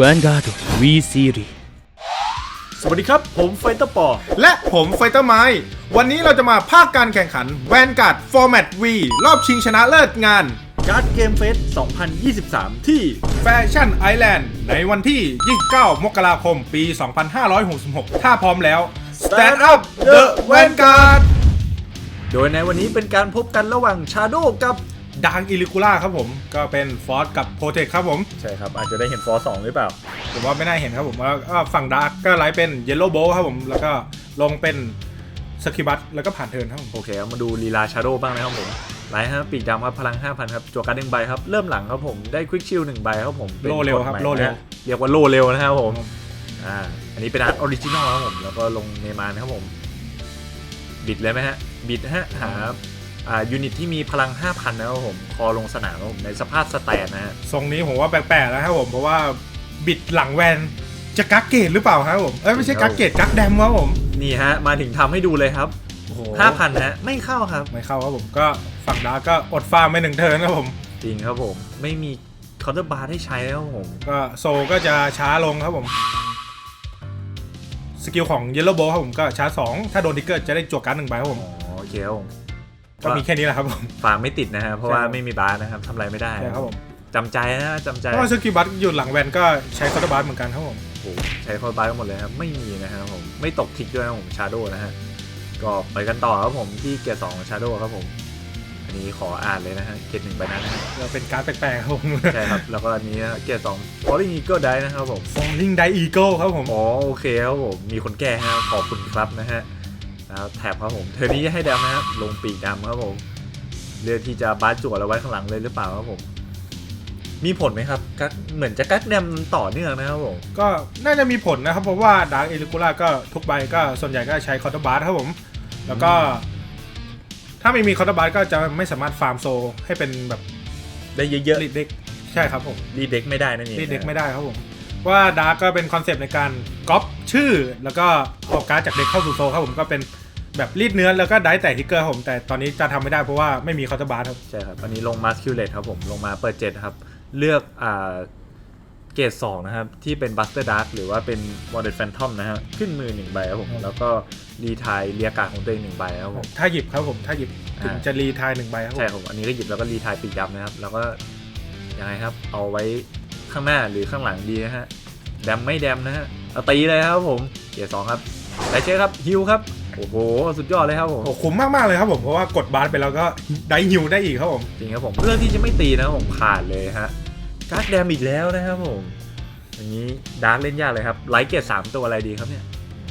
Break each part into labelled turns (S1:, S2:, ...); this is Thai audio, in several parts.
S1: Vanguard V Series
S2: สวัสดีครับ ผมไฟเตอร์ปอ
S3: และผมไฟเตอร์ไม้วันนี้เราจะมาภาคการแข่งขันแวนการ์ดฟอร์แมต V รอบชิงชนะเลิศงาน
S2: การ์ดเกมเฟส 2023 ที่
S3: แฟชั่นไอแลนด์ในวันที่ 29 มกราคม ปี 2566 ถ้าพร้อมแล้ว Stand up the Vanguard
S2: โดยในวันนี้เป็นการพบกันระหว่างชาโดกับ
S3: ดังอิลิคูล่าครับผม ก็เป็นฟอร์สกับโ r เทคครับผม
S2: ใช่ครับ อาจจะได้เห็นฟอร์สองหรือเปล่า
S3: ผมว่าไม่น่าเห็นครับผมแล้วก็ฝั่งดาร์กก็ไลฟ์เป็นเยลโล่โบครับผม แล้วก็ลงเป็นสกิบัตแล้วก็ผ่านเทิร์นครับผม
S2: โอเคครับมาดูลีลาชาโดบ้างนะครับผมไลท์ฮะปีกดำครับพลัง 5,000 ครับจั่วการ์ดหนึ่งใบครับ เริ่มหลังครับผมได้ควิกชิลหนึ่งใบครับผมป็น
S3: โลเร็วครับ
S2: กฎใหม่
S3: โลเร็ว
S2: นะเรียกว่าโลเร็วนะครับผมอ่าอันนี้เป็นอาร์ตออริจินอลครับผมแล้วก็ลงเนมานครับผม บิดเลยไหมฮะบิดฮะหาอ่า ยูนิตที่มีพลัง 5,000 นะครับผม คอลงสนามครับผมในสภาพสแตนนะฮะ
S3: ทรงนี้ผมว่าแปลกๆแล้วครับผมเพราะว่าบิดหลังแวนจะกักเกตหรือเปล่าครับผม เอ้ยไม่ใช่กักเกตกักแดมครับผม
S2: นี่ฮะ มาถึงทำให้ดูเลยครับ
S3: โอ้โห
S2: 5,000ฮะไม่เข้าครับ
S3: ไม่เข้าครับผมก็ฝั่งดาร์กก็อดฟาร์มไปหนึ่งเทิร์นครับผม
S2: จริงครับผม ไม่มีคอร์เตอร์บาร์ให้ใช้แล้วครับผม
S3: ก็โซก็จะช้าลงครับผมสกิลของเยลโล่โบครับผมก็ช้าสองถ้าโดนทิกเกอร์จะได้จวกการ์ดหนึ่งใบครับผม
S2: อ๋อโอเคครับผม
S3: ก็มีแค่นี้แหละครับผม
S2: ฝากไม่ติดนะฮะเพราะว่า
S3: ใช่ครับ
S2: ไม่มีบาร์นะครับทำอะไรไม่ได้
S3: ใช่ครับผม
S2: จำใจนะจำใจ
S3: เพราะว่าสกิลบัตอยู่หลังแวนก็ใช้คอร์ดบัตเหมือนกันครับผม
S2: โอ้โหใช้คอร์บาร์กันหมดเลยครับไม่มีนะครับผมไม่ตกทิกด้วยนะครับผมชาโดนะฮะก็ไปกันต่อครับผมที่เกียร์สองชาโดครับผมอันนี้ขออ่านเลยนะฮะเกียร์หนึ่งใบนั้นนะฮะ
S3: เราเป็นการ์ดแปลกๆครับผม
S2: ใช่ครับแล้วก็อันนี้นะเกียร์สองฟอลลิ่งอีเกิลได้นะครับผม
S3: Falling Die Eagle ครับผม
S2: อ๋อโอเคครับผมมีคนแก้ให้ครับขอบคุณครับนะฮะ แล้วแถบครับผมเธอนี้ให้ดำนะครับลงปีกดำครับผมเลือกที่จะบาสจั่วเราไว้ข้างหลังเลยหรือเปล่าครับผมมีผลไหมครับกักเหมือนจะกักแดมต่อเนื่องนะครับผม
S3: ก็น่าจะมีผลนะครับ เพราะว่าดาร์ e เอลิคูล่าก็ทุกใบก็ส่วนใหญ่ก็ใช้คอร์ดบัตครับผม แล้วก็ ถ้าไม่มีคอร์ดบัตก็จะไม่สามารถฟาร์มโซให้เป็นแบบ
S2: ได้เยอะ
S3: รีดเด็กใช่ครับผม
S2: ๆรีเด็กไม่ได้นั่นเอง
S3: รีดเด็กไม่ได้ครับผม ว่าดาร์กก็เป็นคอนเซปต์ในการก๊อปชื่อ แล้วก็เอาการ์ดจากเด็กเข้าสู่โซครับผมก็เป็นแบบรีดเนื้อแล้วก็ได้แต่ทิกเกอร์ครับผมแต่ตอนนี้จะทำไม่ได้เพราะว่าไม่มีคอร์ดบัตครับ
S2: ใช่ครับอันนี้ลงมาสคิวเลตครับผมลงมาเปิดเจ็ดครับ เลือกอ่าเกรดสองนะครับ ที่เป็นบัสเตอร์ดาร์กหรือว่าเป็นวอร์เดนแฟนทอมนะฮะขึ้นมือหนึ่งใบครับผม แล้วก็รีไทายเรียกาของตัวเองหนึ่งใบครับผม
S3: ถ้าหยิบครับผมถ้าหยิบถึง
S2: อ่า
S3: จะรีทายหนึ่งใบครับผ
S2: ใช่
S3: ม
S2: ครับอันนี้ก็หยิบแล้วก็รีไทายปีกดำนะครับ แล้วก็ยังไงครับเอาไว้ ข้างหน้าหรือข้างหลังดีนะฮะแดมไม่แดมนะฮะเอาตีเลยครับผมเกียร์สองครับไดเช่ครับฮิวครับโอ้โหสุดยอดเลยครับผม
S3: โอ้คุ้มมาก ๆ เลยครับผม เพราะว่ากดบาร์ไปแล้วก็ได้ฮิวได้อีกครับผม
S2: จริงครับผมเรื่องที่จะไม่ตีนะครับผมผ่านเลยฮะการ์ดแดมอีกแล้วนะครับผมอย่างนี้ดาร์กเล่นยากเลยครับไลท์เกียร์สามตัวอะไรดีครับเนี่ย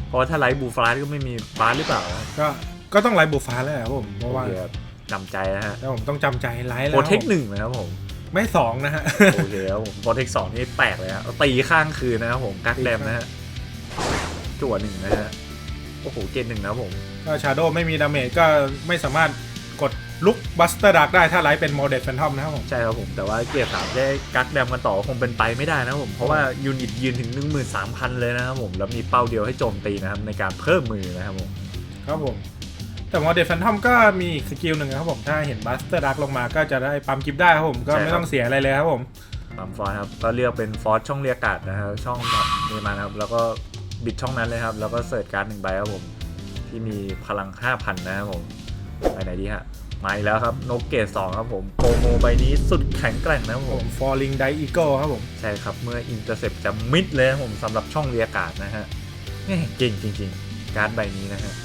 S2: เพราะว่าถ้าไลท์บูฟลาสก็ไม่มีบาร์หรือเปล่าครับ
S3: ก็ก็ต้องไลฟ์บูฟ้าแล้วครับผมเพราะว่า
S2: โอเคครับจำใจนะฮะ
S3: แล้วผมต้องจำใจไลฟ์แล้
S2: โป
S3: ว
S2: รเทคหนึ่งนะครับผม
S3: ไม่สองนะฮะ
S2: โอเคครับผมโปรเทคสองนี่แปลกเลยฮะเอาตีข้างคืนนะครับผมกักแดมนะฮะจั่วหนึ่งนะฮะโอ้โหเกณฑ์หนึ่งนะครับผม
S3: ก็ชาโดไม่มีดาเมจก็ไม่สามารถกดลุกบัสเตอร์ดักได้ถ้าไลฟ์เป็นโมเดลแฟนทอมนะครับผม
S2: ใช่ครับผม แต่ว่าเกียร์สามได้กักแดมกันต่อคงเป็นไปไม่ได้นะครับผม เพราะว่ายูนิตยืนถึง 13,000 เลยนะครับผม แล้วมีเป้าเดียวให้โจมตีนะครับ ในการเพิ่มมือนะครับผม
S3: ครับผม แต่โมเดลแฟนทอมก็มีอีกสกิลหนึ่งนะครับผมถ้าเห็นบัสเตอร์ดักลงมาก็จะได้ปั๊มกิฟต์ได้ครับผมก็
S2: ใช่
S3: ไม่
S2: ครับ
S3: ต้องเสียอะไรเลยครับผม
S2: ปั๊มฟอร์ครับก็เลือกเป็นฟอร์ช่องเรียกการ์ดนะครับช่องแบบนี้มานะครับแล้วก็บิดช่องนั้นเลยครับ แล้วก็เสิร์ชการ์ดหนึ่งใบครับผม ที่มีพลัง 5,000 นะครับผมไปไหนดีฮะมาอีกแล้วครับนกเกตสองครับผมโปรโมใบนี้สุดแข็งแกร่งนะครับ
S3: ผ
S2: ผมม
S3: Falling Die Eagle ครับผม
S2: ใช่ครับเมื่ออินเตอร์เซปจะมิดเลยนะครับผมสำหรับช่องเรียกการ์ดนะฮะแม่เก่งจริง ๆ การ์ดใบนี้นะฮะ
S3: จะ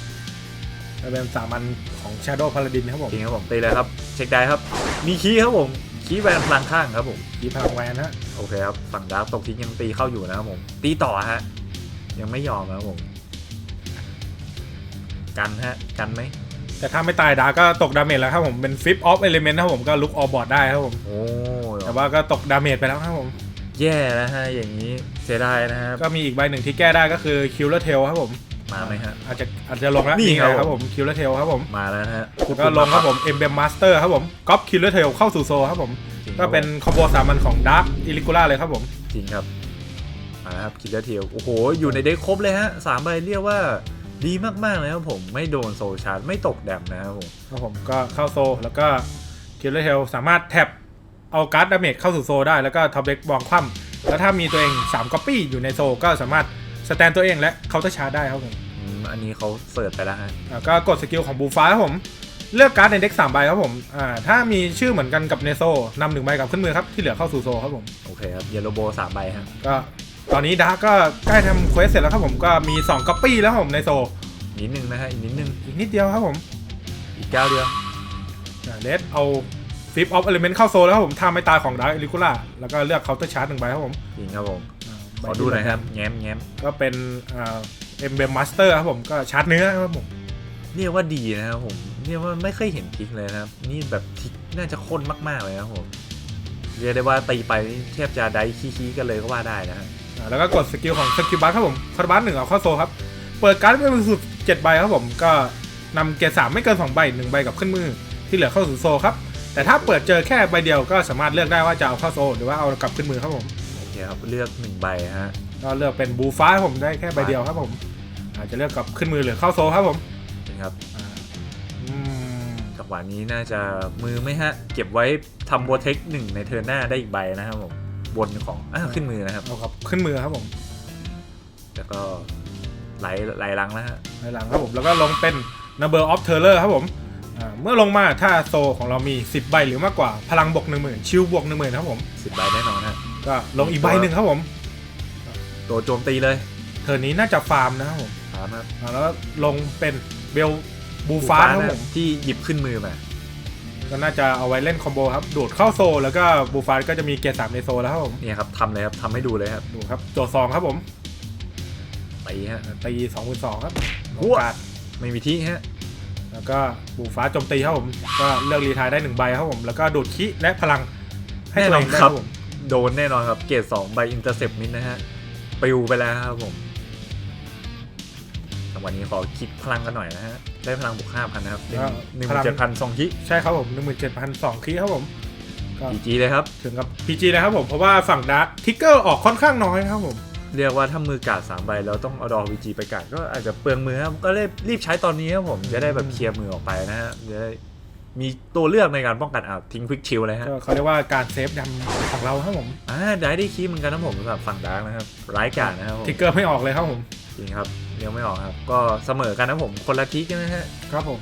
S3: เป็นสามัญของ Shadow Paladin ครับผม
S2: จริงครับผมตีเลยครับ เช็คได้ครับ มีคีย์ครับผม คีย์แวนพลังข้างครับผม
S3: ยีพลังแวนฮะ
S2: โอเคครับ ฝั่งดาร์กตกทิ้งยังตีเข้าอยู่นะครับผม ตีต่อฮะ ยังไม่ยอมนะครับผม กันฮะ กันไหม
S3: แต่ถ้าไม่ตายดาร์กก็ตกดาเมจแล้วครับผมเป็นฟิปออฟเอลิเมนต์ครับผมก็ลุกออบอร์ดได้ครับผม
S2: โอ้
S3: แต่ว่าก็ตกดาเมจไปแล้วครับผม
S2: แย่แล้วฮะ อย่างนี้ เสียดายนะครับ
S3: ก็มีอีกใบหนึ่งที่แก้ได้ก็คือคิวเลอร์เทลครับผม
S2: มาไหมฮะ
S3: อาจจะอาจจะลงแล้ว
S2: นี่
S3: นี่
S2: ครับ
S3: ครับผมคิวเลอร์เทลครับผม
S2: มาแล้วนะฮะ
S3: ก็ลงครับผมเอ็มเบมมาสเตอร์ครับผมก๊อปคิวเลอร์เทลเข้าสู่โซครับผม
S2: จริงค
S3: ก็
S2: รับผม
S3: เป็นคอมโบสามัญของดาร์ e อิลิกูล่าเลยครับผม
S2: จริงครับมาแล้วครับคิดเทียวโอ้โห อยู่ในเด็กครบเลยฮะสามใบเรียกว่าดีมากๆเลยครับผมไม่โดนโซชาร์จไม่ตกแดมนะครับผม
S3: ครับผมก็เข้าโซแล้วก็คิวเลอร์เทลสามารถแท็บเอาการ์ดดาเมจเข้าสู่โซได้แล้วก็ท็อปเด็กบองคว่ำแล้วถ้ามีตัวเอง3ก๊อปปี้อยู่ในโซลก็สามารถสแตนตัวเองและเคาน์เตอร์ชาร์จได้ครับผม
S2: อืมอันนี้เขาเสิร์ชไปแล้วฮะ
S3: แล้วก็กดสกิลของบูฟ้าครับผม เลือกการ์ดในเด็ก3ใบครับผมอ่าถ้ามีชื่อเหมือนกันกับเนโซนำหนึ่งใบกลับขึ้นมือครับที่เหลือเข้าสู่โซลครับผม
S2: โอเคครับเยลโลโบสามใบฮะ
S3: ก็ตอนนี้ดาร์กก็ใกล้ทำเควสเสร็จแล้วครับผมก็มี2ก๊อปปี้แล้วครับผมในโซล
S2: นิดนึงนะฮะอีกนิดนึง
S3: อีกนิดเดียวครับผม
S2: อีกเก้าเดียว
S3: เลสเอาฟิปออฟเอลิเมนต์เข้าโซลแล้วครับผมท่าไม่ตายของดาร์กเอลิคูล่าแล้วก็เลือกเคาน์เตอร์ชาร์จหนึ่งใบครับผม
S2: จริงครับผมาขอดูหน่อยครับ แง้มแง้ม
S3: ก็เป็น เอ็มเบมมาสเตอร์ครับผมก็ชาร์จเนื้อครับผม
S2: เรียกว่าดีนะครับผมเรียกว่าไม่เคยเห็นพลิกเลยนะครับ นี่แบบพลิกน่าจะข้นมาก ๆ เลยนะครับผมเรียกได้ว่าตีไปนี่เทียบจะได้ขี้ๆกันเลยก็ว่าได้นะฮะ
S3: อ่าแล้วก็กดสกิลของสกิลบัสครับผมคาร์บัสหนึ่งเอาเข้าโซลครับ เปิดการ์ดเป็นสุดเจ็ดใบครับผมก็นำเกรดสามไม่เกินสองใบหนึ่งใบกับขึ้นมือที่เหลือเข้าสู่โซลครับแต่ถ้าเปิดเจอแค่ใบเดียวก็สามารถเลือกได้ว่าจะเอาเข้าโซลหรือว่าเอากลับขึ้นมือครับผม
S2: โอเคครับเลือกหนึ่งใบฮะ
S3: ก็เลือกเป็นบูฟ้าครับผมได้แค่ใบเดียวครับผม อาจจะเลือกกลับขึ้นมือหรือเข้าโซลครับผม
S2: จริงครับ
S3: อ่าอืม
S2: จังหวะนี้น่าจะมือไหม่ฮะ เก็บไว้ทำโบเทคหนึ่งในเทิร์นหน้าได้อีกใบนะครับผมบนของอ้าวขึ้นมือนะครับ
S3: เอากลับ ขึ้นมือครับผม
S2: แล้วก็ไหลไหลหลังแล้วฮะ
S3: ในหลังครับผมแล้วก็ลงเป็น number of terror ครับผมอ่าเมื่อลงมาถ้าโซลของเรามี 10 ใบหรือมากกว่าพลังบวก1 0,000ชิวบวก1 0,000ครับผม
S2: สิบใบแน่นอนฮะ
S3: ก็ลงอีกใบหนึ่งครับผม
S2: ตัวโจมตีเลย
S3: เทอร์นนี้น่าจะฟาร์มนะครับผม
S2: ถามครับ
S3: อ่าแล้วก็ลงเป็นเบลบูฟ้าครับ
S2: นะ
S3: ผม
S2: ที่หยิบขึ้นมือมา
S3: ก็น่าจะเอาไว้เล่นคอมโบครับดูดเข้าโซลแล้วก็บูฟ้าก็จะมีเกียร์สามในโซลแล้วครับผม
S2: เนี่ยครับทำเลยครับทำให้ดูเลยครับ
S3: ดูครับโจทย์สองครับผม
S2: ตีฮะ
S3: ตีสองคูณสองครับ
S2: หัว
S3: การ์ด
S2: ไม่มีที่ฮะ
S3: แล้วก็บูฟ้าโจมตีครับผมก็เลือกรีไทายได้หนึ่งใบครับผมแล้วก็ดูดคิและพลังให้
S2: แน่
S3: ตัวน
S2: อ
S3: เอนงได้
S2: ค
S3: ค
S2: รั
S3: รับบผม
S2: โดนแน่นอนครับเกรดสองใบอินเตอร์เซปนิดนะฮะปิวไปแล้วครับผมแต่ วันนี้ขอคิดพลังกันหน่อยนะฮะ ได้พลังบวกห้าพันนะครับหนึ่งหนึ่งเจ็ดพันสองคิ
S3: ใช่ครับผมหนึ่งหมื่นเจ็ดพันสองคีครับผมก็
S2: จีจีเลยครับ
S3: ถึงกับ PG นะครับผมเพราะว่าฝั่งดาร์คทิกเกอร์ออกค่อนข้างน้อยนะครับผม
S2: เรียกว่าถ้ามือกาดสามใบแล้วต้องเอาดอกวีจีไปกาดก็อาจจะเปลืองมือครับก็เลยรีบใช้ตอนนี้ครับผมจะได้แบบเคลียร์มือออกไปนะฮะจะได้มีตัวเลือกในการป้องกันอะทิ้งควิกชิลเลยฮะ
S3: ก็เขาเรียกว่าการเซฟดำของเราครับผม
S2: อ่าได้ได้คีย์เหมือนกันนะผมสำหรับฝั่งดาร์กนะครับร้ายกาจนะครับผม
S3: ทิกเกอร์ไม่ออกเลยครับผม
S2: จริงครับเลี้ ยงไม่ออกครับ ก็เสมอกันนะผมคนละทิกนะฮะ
S3: ครับผม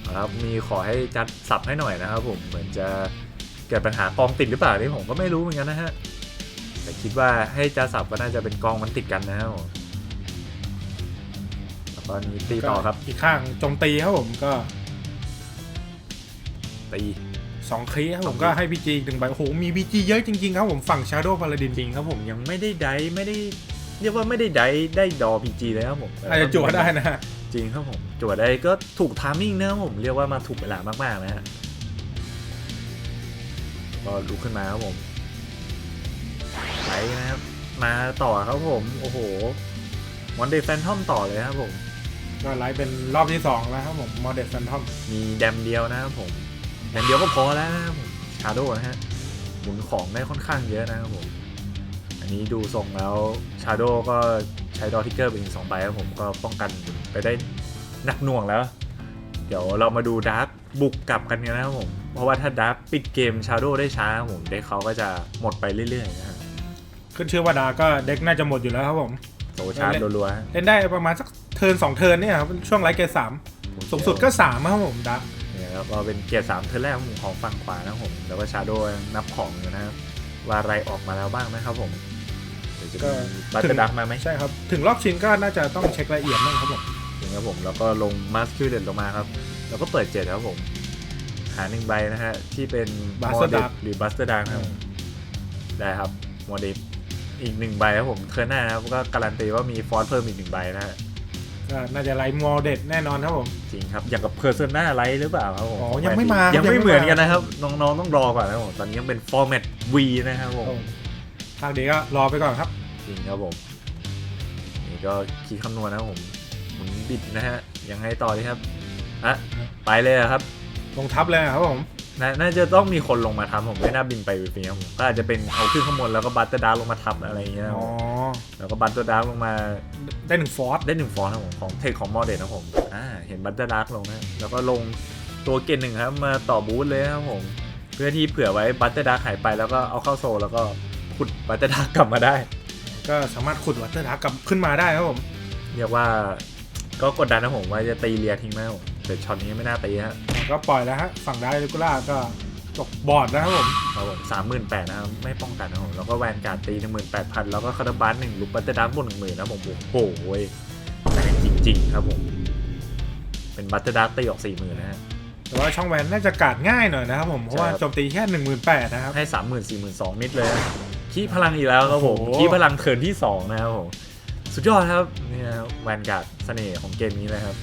S2: เอาละครับมีขอให้จัดสับให้หน่อยนะครับผมเหมือนจะเกิดปัญหากองติดหรือเปล่านี่ผมก็ไม่รู้เหมือนกันนะฮะแต่คิดว่าให้จัดสับก็น่าจะเป็นกองมันติดกันนะครับผมแล้วก็มีตีต่อครับ
S3: อีกข้างโจมตีครับผมก็
S2: ตี
S3: สองคลีครับผมก็ให้พีจีอีกหนึ่งใบโอ้โหมีพีจีเยอะจริงๆครับผมฝั่ง Shadow Paladin
S2: จริงครับผมยังไม่ได้ไดฟ์ไม่ได้ เรียกว่าไม่ได้ไดฟ์ได้ดอพีจีเลยครับผม
S3: อาจจะจั่วได้นะฮะ
S2: จริงครับผมจั่วได้ก็ถูกทามมิ่งนะครับผมเรียกว่ามาถูกเวลามากๆนะฮะก็ลุกขึ้นมาครับผมไปนะครับมาต่อครับผมโอ้โหวันเดย์แฟนทอมต่อเลยครับผม
S3: ก็ไลฟ์เป็นรอบที่ 2 แล้วครับผม m o d e l Phantom
S2: มีแดมเดียวนะครับผมแดมเดียวก็พอแล้วนะครับผมชาโดนะฮะหมุนของได้ค่อนข้างเยอะนะครับผม อันนี้ดูทรงแล้วชาโดก็ใช้ดอทิกเกอร์ไปถึงสองใบครับผมก็ป้องกันไปได้หนักหน่วงแล้ว เดี๋ยวเรามาดูดาร์กบุกกลับกันกันนะครับผม เพราะว่าถ้าดาร์กปิดเกมชาโดได้ช้าครับผมเด็กเขาก็จะหมดไปเรื่อยๆนะฮะ
S3: ขึ้นชื่อว่าดาก็เด็กน่าจะหมดอยู่แล้วครับผม
S2: โซชาร์จรัวๆฮะ
S3: เล่นได้ประมาณสักเทิร์นสองเทิร์นเนี่ยครับช่วงไลฟ์เกรดสามสูงสุดก็3ครับผมดา
S2: เนี่ยครับก็เป็นเกียร์สามเทิร์นแรกของผมของฝั่งขวานะครับผมแล้วก็ชาโดนับของอยู่นะครับว่าอะไรออกมาแล้วบ้างนะครับผมเดี๋ยวจะ
S3: ก็
S2: มีบัตเตอร์ดักมาไหม
S3: ใช่ครับ ถึงรอบชิงก็น่าจะต้องเช็ครายละเอียดบ้างครับผม
S2: ถึงครับผมแล้วก็ลงมาสคิวเด่นลงมาครับ แล้วก็เปิดเจ็ดครับผม หาหนึ่งใบนะฮะ ที่เป็น
S3: Buster
S2: Model
S3: Dark
S2: หรือบัสเตอร์ดักครับผมได้ครับโมเดลอีกหนึ่งใบครับผมเทิร์นหน้านะครับก็การันตีว่ามีฟอนต์เพิ่มอีกหนึ่งใบนะฮะ
S3: ก็น่าจะไลฟ์มอเด็ดแน่นอนครับผม
S2: จริงครับอย่างกับเพอร์เซนาไลท์หรือเปล่าครับผม
S3: อ๋อ
S2: ข
S3: ยังไม่มา
S2: ยัง
S3: ยัง
S2: ไม่
S3: ไม่
S2: เหมือน
S3: มา
S2: กันนะครับน้องๆต้องรอก่อนนะครับผมตอนนี้ยังเป็นฟอร์แมต V นะครับผม
S3: ทางดีก็รอไปก่อนครับ
S2: จริงครับผม นี่ก็คิดคำนวณนะครับผมหมุนบิดนะฮะ ยังไงต่อดีครับอะไปเลยอะครับ
S3: ลงทับเลยครับผม
S2: นาน่าจะต้องมีคนลงมาทำผมไม่น่าบินไปฟรีๆครับผมก็อาจจะเป็นเอาขึ้นข้างบนแล้วก็บัตเตอร์ดาร์กลงมาทับอะไรอย่างเงี้ยครับ
S3: อ๋อ
S2: ผมแล้วก็บัตเตอร์ดาร์กลงมา
S3: ได้หนึ่งฟอร์ส
S2: ได้หนึ่งฟอนต์ครับผมของเทคของมอเดลนะผมอ่าเห็นบัตเตอร์ดาร์กลงนะแล้วก็ลงตัวเกณฑ์หนึ่งครับมาต่อบูธเลยครับผม เพื่อที่เผื่อไว้บัตเตอร์ดาร์กหายไปแล้วก็เอาเข้าโซลแล้วก็ ขุดบัตเตอร์ดักกลับมาได้
S3: ก็สามารถขุดวัตเตอร์ดักกลับขึ้นมาได้ครับผม
S2: เรียกว่าก็กดดันนะผมว่าจะตีเลียทิ้งไหมครับผมแต่ช็อตนี้ไม่น่าตีฮะ
S3: ก็ปล่อยแล้วฮะฝั่งได้เลกูล่าก็ตกบอร์ดนะครับผม
S2: ครับผมสามหมื่นแปดนะครับไม่ป้องกันนะครับผมแล้วก็แวนการ์ดตีหนึ่งหมื่นแปดพันแล้วก็คาร์บัสหนึ่งลูกบัตเตอร์ดักบนหนึ่งหมื่นนะผมโอ้โหแรงจริง ๆ ครับผม เป็นบัตเตอร์ดักตีออกสี่หมื่นนะฮะ
S3: แต่ว่าช่องแวนน่าจะกาดง่ายหน่อยนะครับผมเพราะว่า
S2: ใช่ครับ
S3: โจมตีแค่หนึ่งหมื่นแปดนะครับ
S2: ให้สามหมื่นสี่หมื่นสองมิดเลย ขี้พลังอีกแล้วครับผม
S3: โอ้โห
S2: ขี้พลังเทิร์นที่สองนะครับผมสุดยอดครับนี่นะครับแวนการ์ดเสน่ห์ของเกมนี้เลยครับ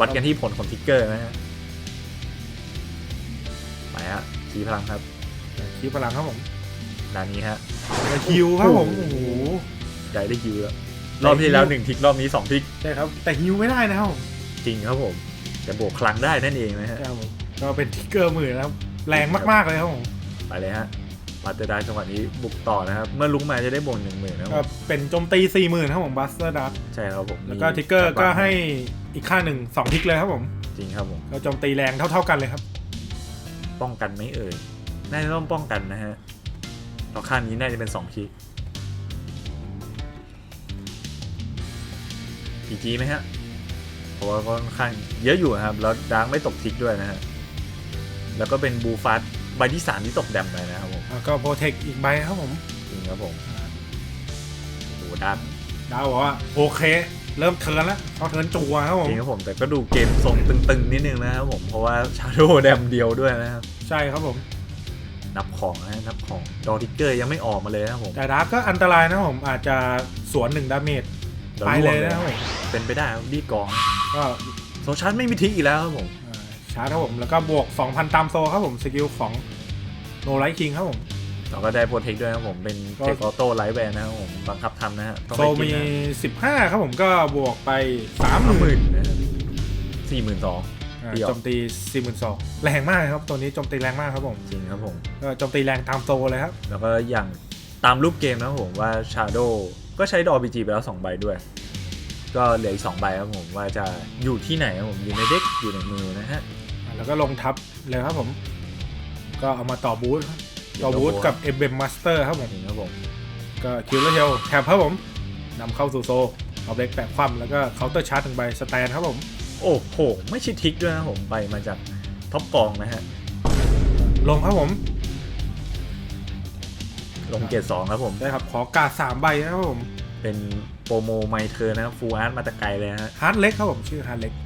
S2: วัดกันที่ผลของทิกเกอร์นะฮะไปฮะขี้พลังครับ
S3: คีพลังครับผม
S2: ด้านนี้ฮะ
S3: แล้วฮิวครับผม
S2: โอ้
S3: โอ้
S2: โห
S3: โห
S2: ได้ได้ฮิวแล้วรอบที่แล้วหนึ่งทิกรอบนี้สองทิก
S3: ใช่ครับ แต่ฮิวไม่ได้นะครับผม
S2: จริงครับผมแต่บวกพลังได้นั่นเองนะฮะ
S3: ใช่ครับผมก็เป็นทิกเกอร์หมื่นนะครับ แรงมากๆเลยครับผม
S2: ไปเลยฮะ มาเตอร์ดาจังหวะนี้บุกต่อนะครับ เมื่อลุกมาจะได้บวกหนึ่งหมื่นนะครับ
S3: ก็
S2: ผม
S3: เป็นโจมตีสี่หมื่นครับผมบัสเตอร์ดัก
S2: ใช่ครับผม
S3: แล้วก็ทิกเกอร์ก็ให้อีกค่าหนึ่งสองทิกเลยครับผม
S2: จริงครับผม
S3: ก็โจมตีแรงเท่า ๆกันเลยครับ
S2: ป้องกันไหม่เอ่ย น่าจะต้องป้องกันนะฮะเพราะข้างนี้น่าจะเป็นสองทิกพีจีไหมฮะ เพราะว่าก็ค่อนข้างเยอะอยู่ครับ แล้วดาร์กไม่ตกทิกด้วยนะฮะ แล้วก็เป็นบูฟัส ใบที่สามที่ตกแดมไปนะครับผม
S3: แล้วก็โปรเทคอีกใบครับผม
S2: จริงครับผมโอ้โหดาร์ก
S3: ดาวบอกว่าโอเค เริ่มเทิร์นแล้วเขาเทิร์นจัวครับผ
S2: จ
S3: ม
S2: ริงครับผมแต่ก็ดูเกมทรงตึงๆ นิดนึงนะครับผมเพราะว่าชาโดแดมเดียวด้วยนะครับ
S3: ใช่ครับผม
S2: นับของนะฮะนับของดอทิกเกอร์ยังไม่ออกมาเลยนะครับผม
S3: แต่ดาร์กก็อันตรายนะครับผมอาจจะสวนหนึ่งดาเมจ
S2: ดี๋ว
S3: ไป
S2: ร่ว
S3: เล
S2: ง
S3: ยนะครับผม
S2: เป็นไปได้ครับรีบกอง
S3: ก็
S2: โซชาร์จไม่มีทิกอีกแล้วครับผม
S3: อ่า ชาร์จครับผม แล้วก็บวก 2,000 ตามโซครับผม สกิลของโนไลท์คิงครับผม
S2: เราก็ได้โปรเทคด้วยนะครับผม เป็น
S3: ก็
S2: เทคออโต้ไลท์แวนนะครับผม บังคับทำนะฮะต้อง
S3: โซ
S2: ไปกิน
S3: มี
S2: นะ
S3: 15 ครับผมก็บวกไป
S2: สามห
S3: 30,000
S2: มื่นนะครับสี่หมื่นสอง
S3: อ่า
S2: เดี๋ยว
S3: โจมตี 42,000 แรงมากครับ ตัวนี้โจมตีแรงมากครับผม
S2: จริงครับผม
S3: ก็โจมตีแรงตามโซเลยครับ
S2: แล้วก็อย่างตามรูปเกมนะครับผมว่าชาโดก็ใช้ดอ BG ไปแล้วสองใบด้วย ก็เหลืออีกสองใบครับผมว่าจะอยู่ที่ไหนครับผมอยู่ในเด็กอยู่ในมือนะฮะ
S3: อ่า แล้วก็ลงทับเลยครับผม ก็เอามาต่อบูทครับต่อบูทกับเอเบมมาสเตอร์ครับผม
S2: จริงครับผม
S3: ก็คิวเลอร์เฮลแถบครับผมนำเข้าสู่โซเอาเบรกแปะคว่ำแล้วก็เคาน์เตอร์ชาร์จหนึ่งใบสแตนครับผม
S2: โอ้โห ไม่ใช่ทิกด้วยนะครับผมไปมาจากท็อปกองนะฮะ
S3: ลงครับผม
S2: ลงเกรดสองครับผม
S3: ได้ครับ ขอการ์ดสามใบนะครับผม
S2: เป็นโปรโมไมเทอร์นะครับฟูอาร์ตมาแตะไกลเลยนะฮะ
S3: ฮาร์ดเล็กครับผมชื่อฮาร์ดเล็ก
S2: อ่าครับผม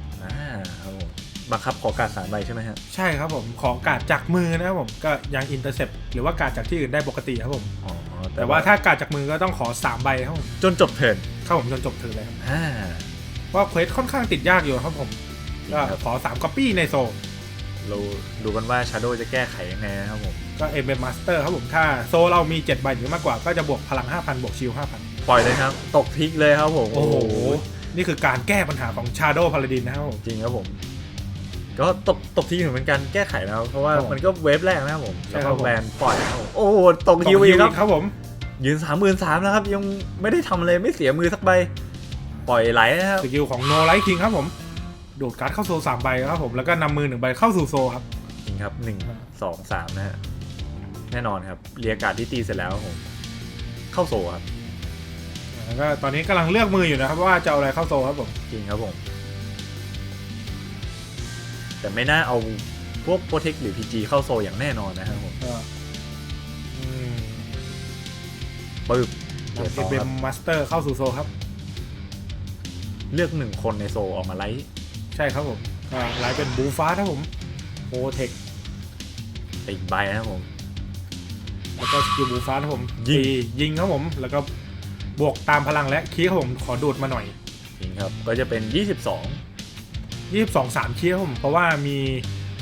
S2: บังคับขอการดสามใบใช่ไหมฮะ
S3: ใช่ครับผมขอการ์ดจากมือนะครับผมก็ยังอินเตอร์เซปหรือว่าการ์ดจากที่อื่นได้ปกติครับผม
S2: อ๋อ
S3: แต่ว่าถ้าการ์ดจากมือก็ต้องขอสามใบครับผม
S2: จนจบเทิร์น
S3: เข้าผมจนจบเธอเลยครับ
S2: อ่า
S3: เพราะเควสค่อนข้างติดยากอยู่ครับผม
S2: จริง
S3: ก็
S2: ครับ
S3: ขอสามก๊อปปี้ในโซ
S2: เราดูกันว่าชาโดจะแก้ไขยังไงนะครับผม
S3: ก็เอเบมมาสเตอร์ครับผม ถ้าโซเรามี 7 ใบหรือมากกว่าก็จะบวกพลัง 5,000 บวกชิล5,000
S2: ปล่อยเลยครับ ตกทิกเลยครับผม
S3: โอ้โห นี่คือการแก้ปัญหาของชาโด w พา a ดินนะครับผม
S2: จริงครับผม ก็ตกตกทีเหมือนกันแก้ไขแล้ว เพราะว่า
S3: ครับผม
S2: มันก็เวฟแรกนะครับผม
S3: ใช่
S2: แล้ว
S3: ครั
S2: ก็
S3: บผม
S2: แบนปล่อยนะครับผมโอ้โหตกฮิว
S3: ต
S2: อีกครับ
S3: ครับผม
S2: ยืนสามหมื่นสามแล้วครับ ยังไม่ได้ทำอะไรไม่เสียมือสักใบ ปล่อยไหลนะครับ
S3: สกิลของโนไลท์คิงครับผมดูดการ์ดเข้าโซสามใบครับผม แล้วก็นำมือหนึ่งใบเข้าสู่โซครับ
S2: จริงครับหนึ่งสองสามนะฮะแน่นอนครับเรียกการดที่ตีเสร็จแล้วครับผมเข้าโซครับ
S3: แล้วก็ตอนนี้กำลังเลือกมืออยู่นะครับว่าจะเอาอะไรเข้าโซครับผม
S2: จริงครับผม แต่ไม่น่าเอาพวกโปรเทคหรือ PG เข้าโซอย่างแน่นอนนะครับผม
S3: ก็อืม
S2: ปึ๊บ
S3: นำ
S2: เดี๋ยว
S3: เอ
S2: ต่อ
S3: เบ
S2: ครั
S3: ม
S2: บ
S3: มาสเตอร์เข้าสู่โซครับ
S2: เลือกหนึ่งคนในโซออกมาไลท์
S3: ใช่ครับผมก็ไลท์เป็นบูฟ้าครับผมโอเทค
S2: อีกใบนะครับผม
S3: แล้วก็สกิลบูฟ้าครับผม
S2: ยิง
S3: ตียิงครับผม แล้วก็บวกตามพลังและคีย์ครับผมขอดูดมาหน่อย
S2: จริงครับ ก็จะเป็น 22
S3: 22 3คีย์ครับผมเพราะว่ามี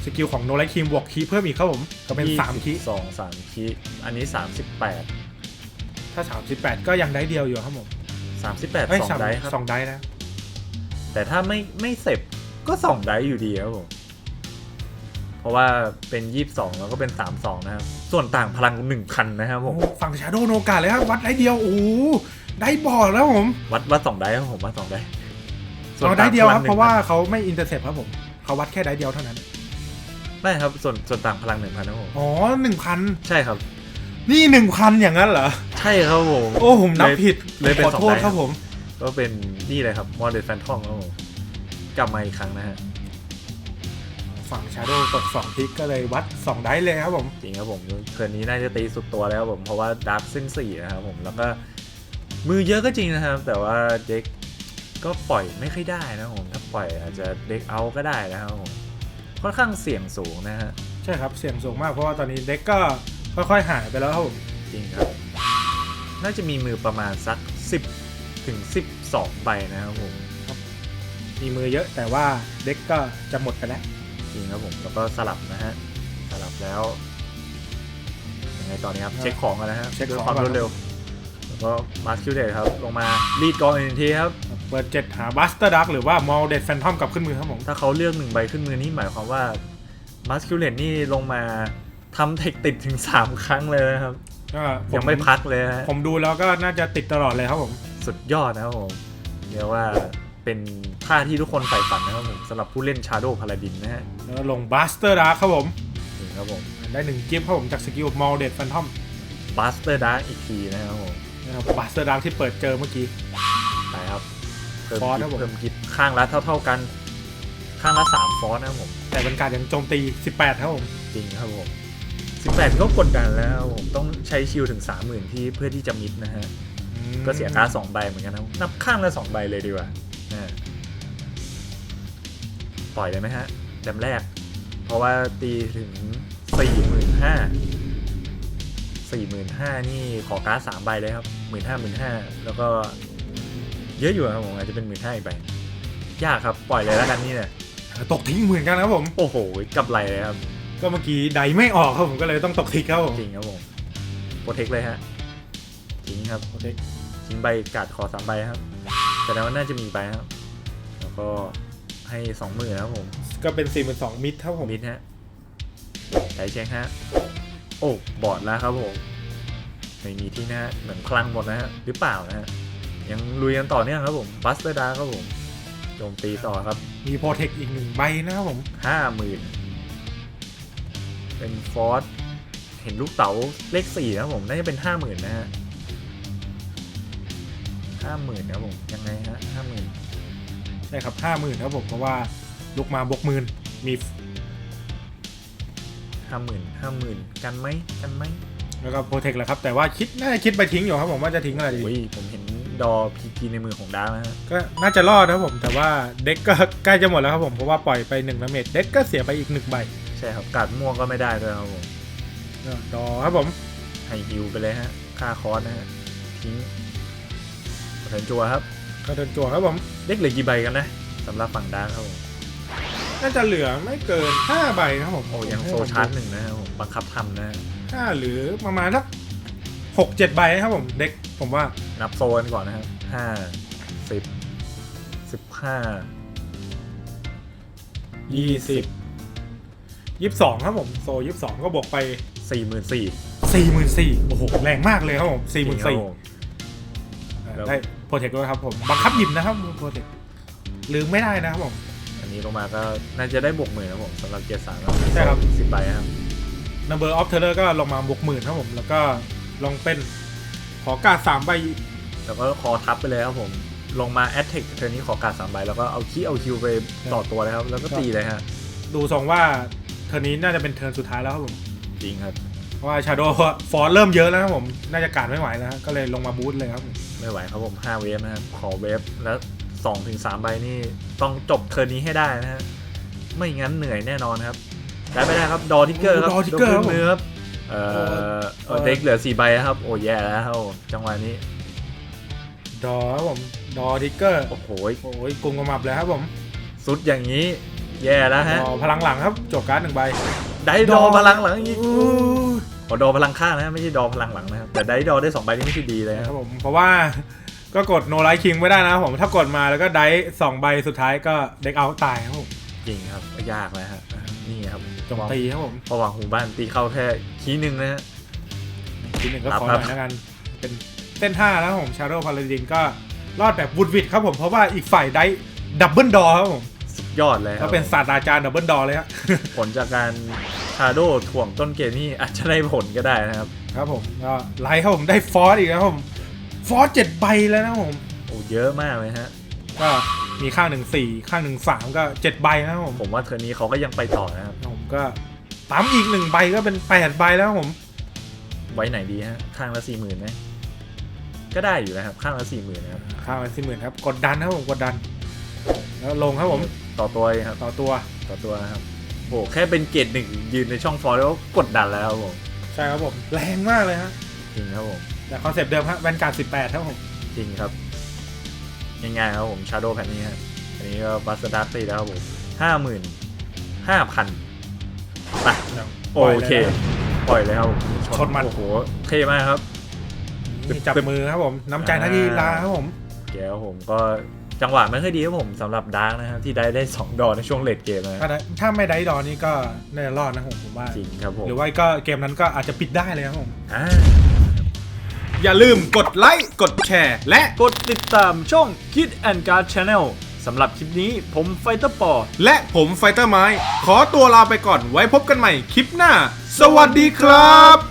S3: สกิลของโนไลท์คิงบวกคีย์เพิ่มอีกครับผมก็เป็น3คีย์
S2: 2 3คีย์อันนี้38
S3: ถ้า38ก็ยังได้เดียวอยู่ครับผม
S2: 38
S3: เอ้ย
S2: 2ได้ครับ
S3: สองได้นะ
S2: แต่ถ้าไม่ไม่เสร็จก็2ได้อยู่ดีครับผมเพราะว่าเป็น22แล้วก็เป็น32นะครับ ส่วนต่างพลัง1คันนะครับผ
S3: โอ้
S2: ม
S3: โหฝั่งชาโดโนกาเลยครับวัดได้เดียวโอ้โหได้บอร์ดแล้วผม
S2: วัดวัด2ได้ครับผมวัด2ได้ ส่วน
S3: เอาได้เดียวครับ
S2: ต่งพลังหนึ่ง
S3: เพราะว่าเขาไม่อินเตอร์เซปครับผมเขาวัดแค่ได้เดียวเท่านั้น
S2: ไม่ครับส่วนส่วนต่างพลัง1,000นะครับผม
S3: อ๋อหนึ่งพัน
S2: ใช่ครับ
S3: นี่หนึ่งพันอย่างนั้นเหรอ
S2: ใช่ครับผม
S3: โอ้ผมนับผิด
S2: เลยเป็น
S3: ขอโทษ
S2: สองใบ
S3: ครับผม
S2: ก็เป็นนี่เลยครับมอร์เดนแฟนทอมครับผมกลับมาอีกครั้งนะฮะ
S3: ฝั่งชาโดว์ตกสองทิกก็เลยวัดสองได้เลยครับผม
S2: จริงครับผมเทิร์นนี้น่าจะตีสุดตัวแล้วครับผมเพราะว่าดาร์คเส้นสี่นะครับผมแล้วก็มือเยอะก็จริงนะครับ แต่ว่าเด็ก ก็ปล่อยไม่ค่อยได้นะครับผมถ้าปล่อยอาจจะเด็กเอาก็ได้นะครับผมค่อนข้างเสี่ยงสูงนะฮะ
S3: ใช่ครับเสี่ยงสูงมากเพราะว่าตอนนี้เด็กก็ค่อยๆหายไปแล้วครับผม
S2: จริงครับ น่าจะมีมือประมาณสัก 10ถึง12ใบนะครับผม
S3: มีมือเยอะแต่ว่าเด็กก็จะหมดไปแล้ว
S2: จริงครับผมแล้วก็สลับนะฮะสลับแล้วยังไงตอนนี้ครับ
S3: อ่า
S2: เช็คของกันนะฮะ
S3: เช็ค
S2: ด้วย
S3: ของ
S2: ความ
S3: ก่อน
S2: รวดเร็วแล้วก็มาคิวเดตครับลงมารีดกองอีกหนึ่งทีครับ
S3: เปิดเจ็ดหาบัสเตอร์ดักหรือว่ามอลเดดแฟนทอมกลับขึ้นมือครับผม
S2: ถ้าเขาเลือกหนึ่งใบขึ้นมือนี่หมายความว่ามาคิวเดตนี่ลงมาทำเทคติดถึง 3 ครั้งเลยนะครับ
S3: ก็ผ
S2: ยังไม่พักเลยนะฮะ
S3: ผมดูแล้วก็น่าจะติดตลอดเลยครับผม
S2: สุดยอดนะครับผมเรียกว่าเป็นท่าที่ทุกคนใฝ่ฝันนะครับผมสำหรับผู้เล่น Shadow Paladin นะฮะ
S3: แล้วลงบัสเตอร์ดักครับผม
S2: นี่ครับผม
S3: ได้หนึ่งกิฟต์ครับผมจากสกิลมอลเดดแฟนทอม
S2: Buster Dark อีกทีนะครับผม
S3: นะครับบัสเตอร์ดักที่เปิดเจอเมื่อกี้
S2: ไปครับเพิ่ม
S3: ฟอส
S2: กิ
S3: ครับ
S2: ฟ
S3: ผม
S2: เพิ่มกิฟข้างละเท่าๆกัน ข้างละ3ฟอสนะครับผม
S3: แต่เป็นการยังโจมตี 18 ครับผม
S2: จริงครับผม18 ก็กดดันแล้วครับผมต้องใช้ชิลถึง 30,000 ที่เพื่อที่จะมิดนะฮะ ก็เสียการ์ดสองใบเหมือนกันนะนับข้างละสองใบเลยดีกว่านะปล่อยเลยไหมฮะแดมแรก เพราะว่าตีถึงสี่หมื่นห้าสี่หมื่นห้านี่ขอการ์ดสามใบเลยครับหมื่นห้าหมื่นห้าแล้วก็ เยอะอยู่ครับผมอาจจะเป็นหมื่นห้าอีกใบยากครับปล่อยเลยแล้วกันนี่เนี่ย
S3: ตกทิ้งเหมือนกันครับผม
S2: โอ้โหกับไรเลยครับ
S3: ก็เมื่อกี้ไดไม่ออกครับผมก็เลยต้องตกทิกครับผม
S2: จริงครับผมโปรเทคเลยฮะทิ้งครับ
S3: โอเค
S2: ทิ้งใบกาดขอสามใบครับแต่แล้วาน่าจะมีใบครับ แล้วก็ให้สองมือนะครับผม
S3: ก็เป็น42มิดครับผม
S2: มิดฮะใช้เช็คฮะโอ้บอดแล้วครับผมไม่มีที่นะฮะเหมือนคลังหมดนะฮะหรือเปล่านะฮะ ยังลุยกันต่อเนื่องครับผมบัสเตอร์ดาครับผมโจมตีต่อครับ
S3: มีโปรเทคอีกหนึ่งใบนะครับผม
S2: ห้าหมื่นเป็นฟอสเห็นลูกเต๋าเลขสี่นะครับผมน่าจะเป็นห้าหมื่นนะฮะห้าหมื่นนะครับผมยังไงฮะห้าหมื่น
S3: ใช่ครับ50,000ครับผมเพราะว่าลุกมาบวกหมื่นมี
S2: ห้าหมื่นห้าหมื่นกันไหมกันไหม
S3: แล้วก็โปรเทคแหละครับ แต่ว่าคิดน่าจะคิดไปทิ้งอยู่ครับผมว่าจะทิ้งอะไรดี
S2: โอ้ยผมเห็น ดอพีจีในมือของดาร์กนะฮะ
S3: ก็น่าจะรอดนะครับผมแต่ว่าเด็กก็ใกล้จะหมดแล้วครับผมเพราะว่าปล่อยไป1นาเมตรเด็กก็เสียไปอีกหนึ่งใบ
S2: ใช่ครับการ์ดม่วงก็ไม่ได้ด้วยครับผม
S3: ก็ดอครับผม
S2: ให้ฮิวไปเลยฮะค่าคอร์สนะฮะทิ้งเทิร์นจัวครับ
S3: ก็เดินจั่วครับผม
S2: เด็กเหลือกี่ใบกันนะสำหรับฝั่งดาร์กครับผม
S3: น่าจะเหลือไม่เกิน5ใบครับผม
S2: โอ้ยังโซชาร์จหนึ่งนะครับผมบังคับทำนะฮะ
S3: ห้าหรือประมาณสัก หกเจ็ดใบครับผมเด็กผมว่า
S2: นับโซนก่อนนะครับห้าสิบสิบห้า
S3: ยี่สิบยี่สิบสองครับผมโซยี่สิบสองก็บวกไป
S2: สี่หมื่นสี่
S3: สี่หมื่นสี่โอ้โหแรงมากเลยครับผมสี่หมื่นสี่
S2: แล้ว
S3: ได้โปรเทคด้วยครับผมบังคับหยิบนะครับโปรเทคลืมไม่ได้นะครับผม
S2: อันนี้ลงมาก็น่าจะได้บวกหมื่นครับผมสำหรับเกียร์สาม
S3: ใช่ครับ
S2: สิบใบครับ
S3: number of terror ก็ลงมาบวกหมื่นครับผมแล้วก็ ลงเป็น ขอการดสามใบ
S2: แล้วก็คอทับไปเลยครับผม ลงมาแอตเทคเทอร์นี้ขอการดสามใบแล้วก็เอาคีเอาคิวไปต่อตัวเลยครับ แล้วก็ตีเลยฮะ
S3: ดูทรงว่าเทอร์นนี้น่าจะเป็นเทิร์นสุดท้ายแล้วครับผม
S2: จริงครับ
S3: เพราะว่าชาโดฟอร์เริ่มเยอะแล้วครับผม น่าจะการไม่ไหวแล้วฮะก็เลยลงมาบูทเลยครับผม
S2: ไม่ไหวครับผม5เวฟนะครับ ขอเวฟแล้ว2ถึง3ใบนี่ต้องจบเทอร์นนี้ให้ได้นะฮะ ไม่งั้นเหนื่อยแน่นอนครับได้ไม่ได้ครับ ดอทิกเกอร์ครับ
S3: ดอทิกเกอร์ครับผม
S2: มือครับ เอ่อเอ่อเด็กเหลือ4ใบครับ โอ้แย่แล้วครับผมจังหวะนี้
S3: ดอครับผม ดอทิกเกอร์
S2: โอ้โห
S3: โอ้ยกลุ่มกระหมับเลยครับผม
S2: สุดอย่างนี้ แย่แล้วฮะ
S3: ดอพลังหลังครับจบการ์ดหนึ่งใบ
S2: ได้ดอพลังหลังอีก
S3: อู้
S2: ขอดอพลังข้างนะไม่ใช่ดอพลังหลังนะครับ แต่ได้ดอได้2ใบนี่ไม่ใช่ดีเลย
S3: ค
S2: ค
S3: รั
S2: รั
S3: บบผม เพราะว่าก็กดโนไลท์คิงไม่ได้นะครับผม ถ้ากดมาแล้วก็ได้สองใบสุดท้ายก็เด็กเอาตายครับผม
S2: จริงครับยากนะฮะ นี่ครับ
S3: โจมตีครับผม
S2: พอวางหูบ้านตีเข้าแค่คีย์หนึ่งนะฮะ
S3: ทีหนึ่งก็
S2: ครับ
S3: ขอหน่อย
S2: ครับ
S3: แล้วกัน เป็นเส้นห้าแล้วครับผมชาโดว์พาราดินก็รอดแบบวุดวิดครับผมเพราะว่าอีกฝ่ายได้ดับเบิลดอครับผม
S2: สุดยอดเลยค
S3: ก็
S2: รับ
S3: เป็นศาสตราจารย์ดับเบิลดอเลยฮะ
S2: ผลจากการชาโดถ่วงต้นเกมนี่อาจจะได้ผลก็ได้นะครับ
S3: ครับผมก็ไลท์ครับผมได้ฟอสอีกแล้วครับผมฟอสเจ็ดใบแล้วนะครับผม
S2: โอ้เยอะมากเลยฮะ
S3: ก็มีข้างหนึ่งสี่ข้างหนึ่งสามก็เจ็ดใบนะครับผม
S2: ผมว่าเทอร์นนี้เขาก็ยังไปต่อนะครับ
S3: ผม ก็ปั๊มอีกหนึ่งใบก็เป็นแปดใบแล้วครับผม
S2: ไว้ไหนดีฮะ ข้างละสี่หมื่นไหมก็ได้อยู่นะครับ ข้างละสี่หมื่นนะครับ
S3: ข้างละสี่หมื่นครับ กดดันครับผมกดดัน แล้วลงครับผม
S2: ต่อตัวเองครับ
S3: ต่อตัว
S2: ต่อตัวนะครับโหแค่เป็นเกรดหนึ่งยืนในช่องฟอร์แล้วกดดันแล้วครับผม
S3: ใช่ครับผม แรงมากเลยฮะ
S2: จริงครับผม
S3: แต่คอนเซปต์เดิมฮะแวนการ์ดสิบแปดครับผม
S2: จริงครับง่ายๆครับผมชาโดว์แผ่นนี้ฮะอันนี้ก็บัสดักตีแล้วครับผมห้าหมื่นห้าพัน ไปโอเค ปล่อยเลยครับผม
S3: ชนมัน
S2: โอ้โห เท่มากครับ
S3: นี่จับมือครับผม น้ำใจนักกีฬาครับผม
S2: เดี๋ยวผมก็จังหวะไม่ค่อยดีครับผมสำหรับดาร์กนะครับ ที่ได้ได้สองดอกในช่วงเลดเกมนะ
S3: ถ้าได้ถ้าไม่ได้ดอนี่ก็น่าจะรอดนะผมผมว่า
S2: จริงครับผม
S3: หรือว่าก็เกมนั้นก็อาจจะปิดได้เลยครับผม
S2: อ่า
S3: อย่าลืมกดไลค์กดแชร์และ
S2: กดติดตามช่อง Kid and Guard Channel สำหรับคลิปนี้ผมไฟเตอร์ปอ
S3: และผมไฟเตอร์ไม้ ขอตัวลาไปก่อนไว้พบกันใหม่คลิปหน้า สวัสดีครับ